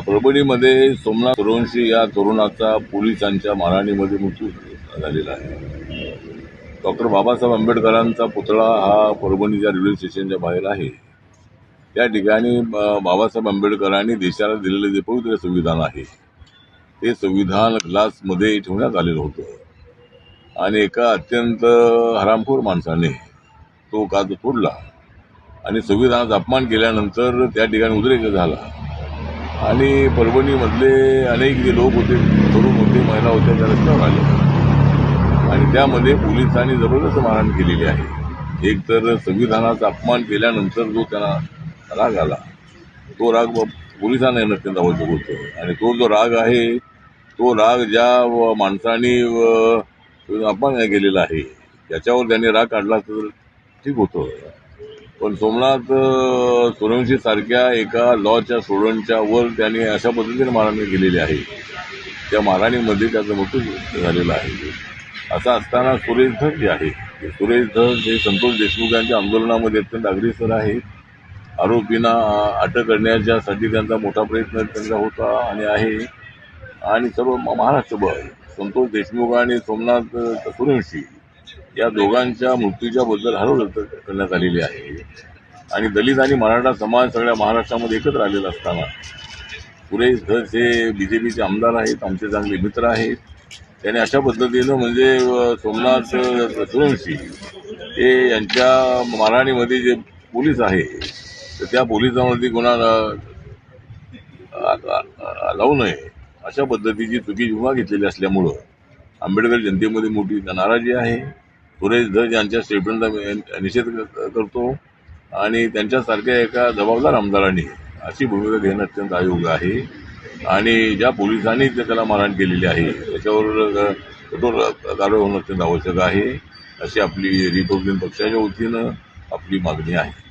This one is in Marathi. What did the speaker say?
परभणीमध्ये सोमनाथ सूर्यवंशी या तरुणाचा पोलिसांच्या मारहाणीमध्ये मृत्यू झालेला आहे. डॉक्टर बाबासाहेब आंबेडकरांचा पुतळा हा परभणीच्या रेल्वे स्टेशनच्या बाहेर आहे. त्या ठिकाणी बाबासाहेब आंबेडकरांनी देशाला दिलेले जे पवित्र संविधान आहे ते संविधान ग्लासमध्ये ठेवण्यात आलेलं होतं. आणि एका अत्यंत हरामखोर माणसाने तो काज फोडला आणि संविधानाचा अपमान केल्यानंतर त्या ठिकाणी उद्रेक झाला. आणि परभणीमधले अनेक जे लोक होते तरुण होते महिला होत्या त्या रस्त्यावर आले. आणि त्यामध्ये पोलिसांनी जबरदस्त मारहाण केलेली आहे. एक तर संविधानाचा अपमान केल्यानंतर जो त्यांना राग आला तो राग पोलिसांना नक्की आवश्यक होतं. आणि तो जो राग आहे तो राग ज्या माणसाने अपमान केलेला आहे त्याच्यावर त्यांनी राग काढला तर ठीक होतं. पण सोमनाथ अ, सूर्यवंशी सारख्या एका लॉच्या स्टुडंटच्या वर त्याने अशा पद्धतीने मारहाणी केलेली आहे. त्या मारहाणीमध्ये त्याचं मृत्यू झालेला आहे. असं असताना सुरेश धस जे आहे सुरेश धस हे संतोष देशमुख यांच्या आंदोलनामध्ये अत्यंत अग्रेसर आहेत. आरोपींना अटक करण्याच्यासाठी त्यांचा मोठा प्रयत्न त्यांचा होता आणि आहे. आणि सर्व म- महाराष्ट्रभर संतोष देशमुख आणि सोमनाथ अ, सूर्यवंशी या दोघांच्या मृत्यूच्या बद्दल हरव करण्यात आलेली आहे. आणि दलित आणि मराठा समाज सगळ्या महाराष्ट्रामध्ये एकत्र आलेला असताना सुरेश धस हे बी जे पीचे आमदार आहेत आमचे चांगले मित्र आहेत. त्याने अशा पद्धतीनं म्हणजे सोमनाथ अ, हे यांच्या मारहाणीमध्ये जे पोलीस आहे तर त्या पोलिसांवरती गुन्हा लावू नये अशा पद्धतीची चुकी विमा घेतलेली असल्यामुळं आंबेडकर जनतेमध्ये मोठी नाराजी आहे. सुरेश धज यांच्या स्टेटमेंटचा निषेध करतो. आणि त्यांच्यासारख्या एका जबाबदार आमदारांनी अशी भूमिका घेणं अत्यंत अयोग्य आहे. आणि ज्या पोलिसांनी ते त्याला मारहाण केलेली आहे त्याच्यावर कठोर कारवाई होणं अत्यंत आवश्यक आहे. अशी आपली रिपब्लिकन पक्षाच्या वतीनं आपली मागणी आहे.